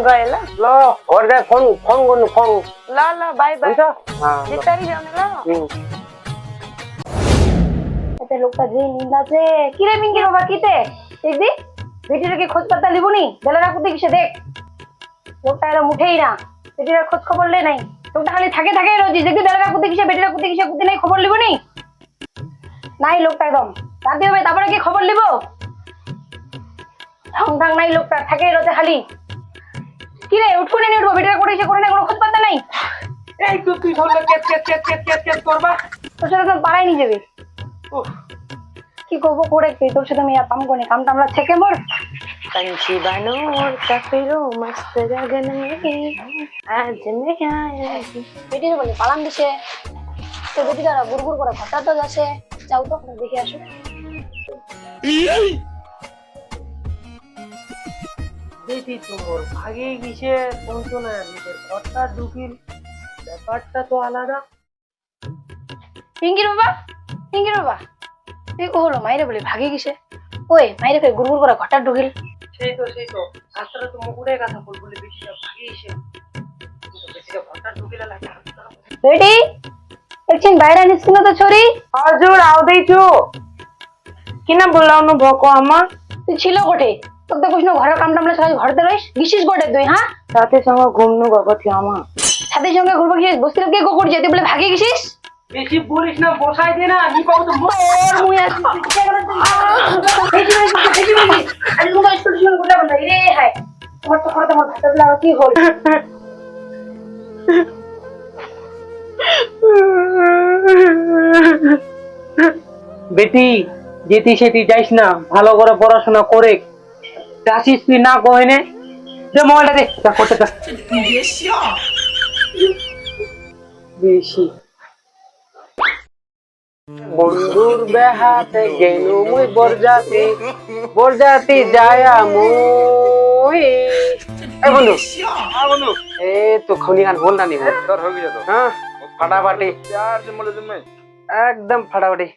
गएला ल घर जाए फोन फोन गर्नु फोन ल ल बाई बाई हुन्छ হ্যাঁ, बिस्तारी जाने ल হুম। এতে লোকটা যে নিন্দাছে কি রে মিঙ্কি বাবা কিতে দেখবি বেটির কি খোঁজ পাতা লিবুনি বেলারা কোথায় কিসে দেখ লোকটা এরম উঠেই না বেটির খোঁজ খবর লে নাই লোকটা খালি থাকে থাকে রোজি দেখবি বেলারা কোথায় কিসে বেটিরা কোথায় কিসে কোথায় নাই খবর লিবুনি নাই লোকটা একদম রাতে হবে তারপরে কি খবর লিব ঢং ঢং নাই লোকটা থাকে রোজে খালি কি রে উঠকুনি নিয়ে উঠবো বেটিরা করে সে করে না কোনো খোঁজ পাতা নাই এই তো তুই ধরলে Kate Kate Kate Kate Kate Kate করবা তোর সাথে তো পাড়াই নিয়ে যাবে উফ, কি করবো করে কি তোর সাথে আমি আর পাম করি কামটা আমরা থেকে মোর पंछी बनो और कफिरो मस्त गगन में आज मैं आएगी বেটির বলে পালান দিছে তো বেটি দ্বারা গুড় গুড় করে ঘটা তো যাচ্ছে যাও তো দেখে আসো দেখি তোমার ভাগে গেছে পৌঁছো না নিজের ঘরটা ঢুকিল ব্যাপারটা তো আলাদা পিঙ্কির বাবা পিঙ্কির বাবা তুই কো হলো মাইরে বলে ভাগে গেছে ওই মাইরে ফের গুড় গুড় করে ঘটা ঢুকিল সেই তো সেই তো শাস্ত্র তো মুকুটের কথা বল বলে বেশিটা ভাগে গেছে বেশিটা ঘরটা ঢুকিলে লাগে বেটি একদিন বাইরে নিচ্ছিল তো ছড়ি हजुर आउँदैछु किन बोलाउनु भएको आमा তুই ছিল কোঠে তোকে ঘরের কাম সবাই ঘরতে রইস। হ্যাঁ? সাথে সঙ্গে ঘুমনু গগতি আমা সাথে সঙ্গে ঘুরবো যেতে বলে ভাগে বেশি বলিস না বসাই দে না তো মোর মুই আছি বেশি বেশি বেশি বেশি আমি বন্ধ রে তোমার তো কি হল বেটি যেতি সেটি যাইস না ভালো করে পড়াশোনা করে রাশি তুই না গহনে। দে মোবাইলটা দে যা করতে কর বেশি। বন্ধুর বেহাতে গেলু মুই বরজাতি বরজাতি যায়া মুই এ হ্যাঁ, বন্ধু। এ তো খনি গান বল না নি তোর হয়ে তো হ্যাঁ? ফাটাফাটি। চার জমলে তুমি একদম ফাটাফাটি।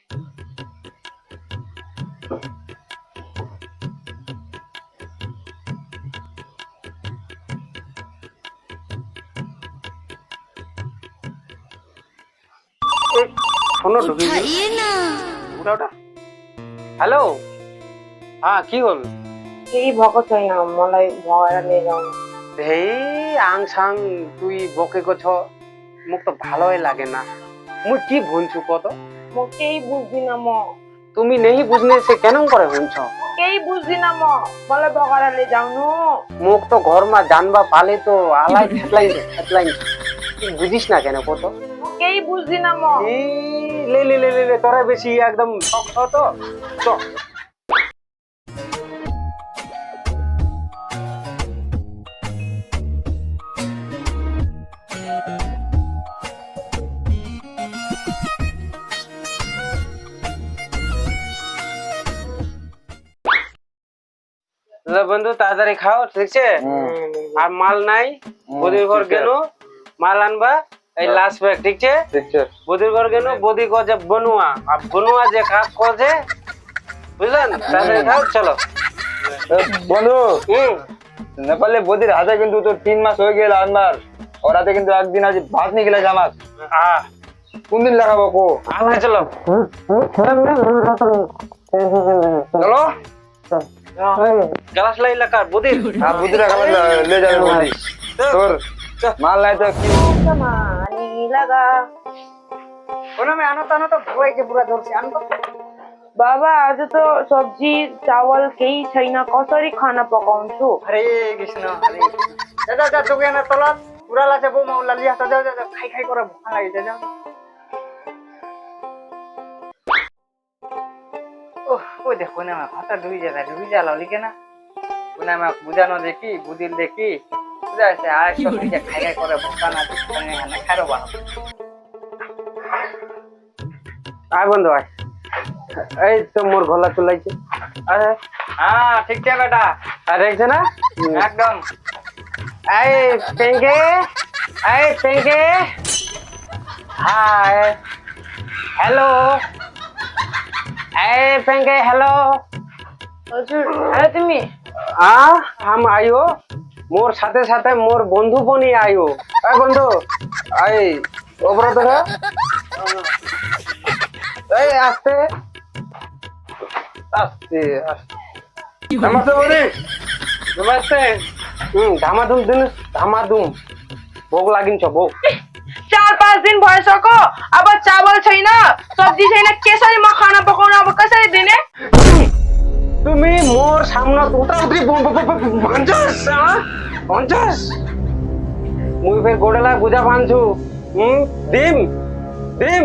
শোনো টুকি উঠাইয়ে হ্যালো? হ্যাঁ কি হল? এই ভকত হই না মলাই ভয়রা নিয়ে যাও। এই আংসাং তুই বকে গছ মোক তো ভালোই লাগে না। মুই কি ভুলছু কত মোকেই বুঝি না ম। তুমি নেই বুঝনে সে কেন করে ভুলছ কেই বুঝি না ম। বলে ভগরা লে যাও নো। মোক তো ঘর মা জানবা পালে তো আলাই ফেলাই ফেলাই বুঝিস না কেন কত কেই বুঝি না ম। এই লে লে লে লে তোরা বেশি একদম শখ তো। চ। বন্ধু তাড়াতাড়ি খাও ঠিক আছে? আর মাল নাই বদির ঘর গেল মাল আনবা। এই লাস্ট ব্যাগ ঠিক আছে? বদির છે બોધી বদি ગેનો બોધી કો যে বনুয়া આ બનવા જે বুঝলেন? তাহলে যাও চলো। বন্ধু নেপালে বদির হাতে কিন্তু তোর তিন মাস হয়ে গেল আমার ওর হাতে কিন্তু একদিন আজ ভাত নিয়ে গেলে কোন কোনদিন লাগাবো কো? আমার চলো। চলো। গ্লাস লাই লাকার বুদির আর লে যাবে তোর মাল নাই তো কি? लगा बोलो मैं आना तो आना तो भोए के पूरा जोर से आना तो बाबा आज तो सब्जी चावल केही छैन कसरी खाना पकाउँछु हरे कृष्ण हरे जा जा जा दोकान तल पुरा लाछ बो मौला लिया जा जा जा खाइ खाइ कर भोक लागि जा जा ओह ओ देखो ना भाता डुबी जाला डुबी जाला लिके ना कुनामा बुझानो देखि बुदिल देखि বুঝা হয়েছে আর খাই করে এখানে খাইরো বন্ধু এই তো মোর গলা তুলাইছে হ্যাঁ ঠিকঠাক বেটা। আর দেখছে না? একদম। এই পেঙ্কে এই পেঙ্কে হাই হ্যালো। এই পেঙ্কে হ্যালো। হ্যালো তুমি। আ হাম আইও। মোর সাথে সাথে মোর বন্ধু পনি আয়ো আয় বন্ধু এই অপরাধ এই আস্তে। আস্তে নমস্তে বলি নমস্তে। হুম ধামাধুম দিন ধামাধুম। ভোগ লাগিন ছ ভোগ। চার পাঁচ দিন বয়স হকো আবার চাবল ছাই না সবজি ছাই না কেসারি মা খানা পকোড়া আবার কেসারি দিনে। তুমি মোর সামনে উতরা উতরি পঞ্চাশ পঞ্চাশ মুই ফের গোড়েলা পানছু হুম ডিম ডিম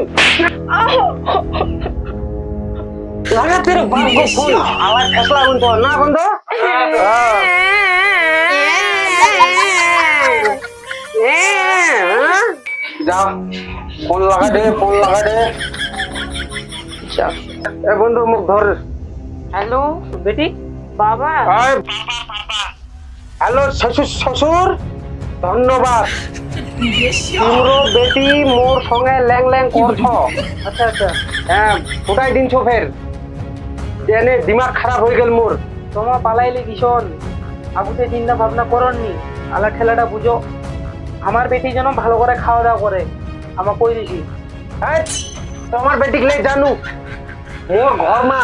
লাগা তেরে বাপ ফোন আওয়াজ ফেসলা বন্ধ না বন্ধ যা ফোন লাগা দে ফোন লাগা দে এ বন্ধু মুখ ধর হ্যালো, বেটি? বাবা। আর হ্যালো, শ্বশুর শ্বশুর? ধন্যবাদ। তোমরো বেটি, মোর সঙ্গে ল্যাং ল্যাং করছ। আচ্ছা আচ্ছা। হ্যাঁ কোথায় দিন ফের জেনে দিমাগ খারাপ হয়ে গেল মোর। তোমা পালাইলে ভীষণ। আগুতে চিন্তা ভাবনা করনি। আলা খেলাটা বুঝো। আমার বেটি যেন ভালো করে খাওয়া দাওয়া করে। আমার কই দিছি হ্যাঁ, তোমার বেটিক লাই জানু। মোর ঘর মা।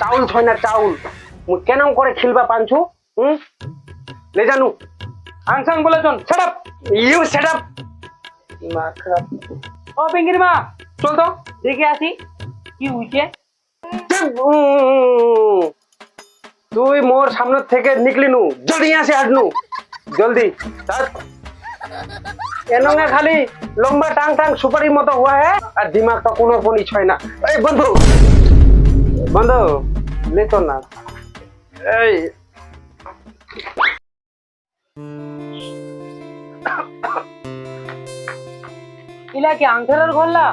চাউল ছয় না চাউল। মুই কেন করে খিলবা পানছু হুম? লে জানু। আনসাং বলেছন set up you set up দিমাগ খারাপ। ও পিঙ্কির মা, চল তো, দেখে আসি, কি হইছে। তুই মোর সামনে থেকে নিকলি নু, জলদি আসে হাঁটনু জলদি এনঙ্গে খালি লম্বা টাং টাং সুপারির মতো হুয়া হে, আর দিমাগটা কোনো কোনি ছয় না। এই বন্ধু! বন্ধু লে তো না। এই। ইলা কি আংঠারের ঘরলা?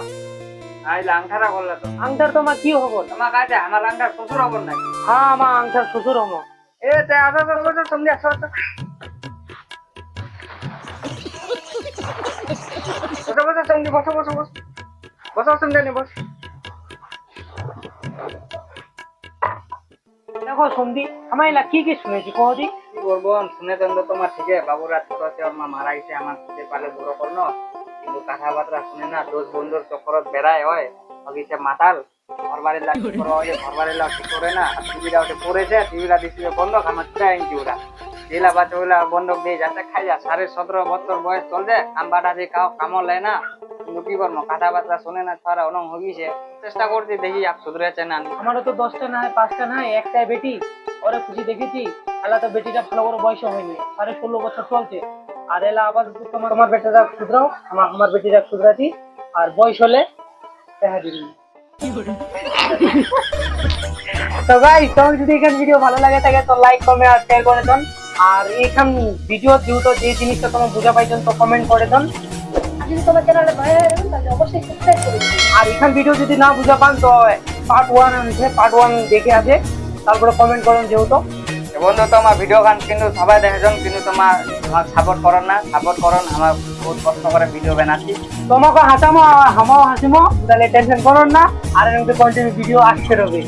আইলে আংঠারা তো। আংঠার তোমার কি হব? তোমার কাছে আমার আংঠার শ্বশুর হবর নাকি? হ্যাঁ আমার আংঠার শ্বশুর হমো এ তে আসো বসো সঙ্গে আসো বসো বসো সঙ্গে বসো বসো বসো। বসো নে বস। দেখো সন্ধি আমার এলা কি কি শুনেছি? কহদি কি করব শুনে তো তোমার ঠিক। আছে বাবুরা ছোট আছে মা মারা গেছে, আমার খুঁজে পালে বড় করল কিন্তু কথাবার্তা শুনে না, দোষ বন্ধুর চক্করত বেড়ায় হয় হগিছে মাতাল, ঘর বাড়ির লাগ কি করবা হইলে ঘর বাড়ির লাগ করে না, টিভিটা ওটা পড়েছে, টিভিটা দিছিল বন্ধ আমার আনছি ওরা জেলা বাচ্চা বন্ধক দিয়ে যাতে খাই যা সাড়ে সতেরো বছর বয়স চলছে কাম বাটা দিয়ে কাও কামও লেয় না। কিন্তু কি করব কথাবার্তা শুনে না ছড়া অনম হগিছে চেষ্টা করছি দেখি আপ শুধরেছে না আমারও তো দশটা না হয় পাঁচটা না হয় একটাই বেটি, ওরে খুশি দেখেছি। এলা তো বেটিটা ভালো করে বয়স হয়নি, সাড়ে ষোলো বছর চলছে। আর এলা আবার তোমার তোমার বেটাটা শুধরাও আমার আমার বেটিটা শুধরাতি আর বয়স হলে দেখা দিবি। তো ভাই তোমার যদি এখানে ভিডিও ভালো লাগে থাকে, তো লাইক কমেন্ট আর শেয়ার করে দেন। আর এখান ভিডিও যেহেতু যে জিনিসটা তোমার বুঝা পাইছেন, তো কমেন্ট করে দেন। যদি তোমার চ্যানেলে ভয় হয়ে গেল তাহলে অবশ্যই সাবস্ক্রাইব করে দিও আর এখান ভিডিও যদি না বুঝা পান তো পার্ট ওয়ান আছে পার্ট ওয়ান দেখে আছে তারপরে কমেন্ট করুন যেহেতু। বন্ধু তোমার ভিডিও গান কিন্তু সবাই দেখেছেন কিন্তু তোমার আমার সাপোর্ট করন না সাপোর্ট করুন আমার বহুত কষ্ট করে ভিডিও বানাচ্ছি। তোমাকে হাসামো আমাও হাসিমো তাহলে টেনশন করুন না আর এরকম কন্টিনিউ ভিডিও আসছে রবে।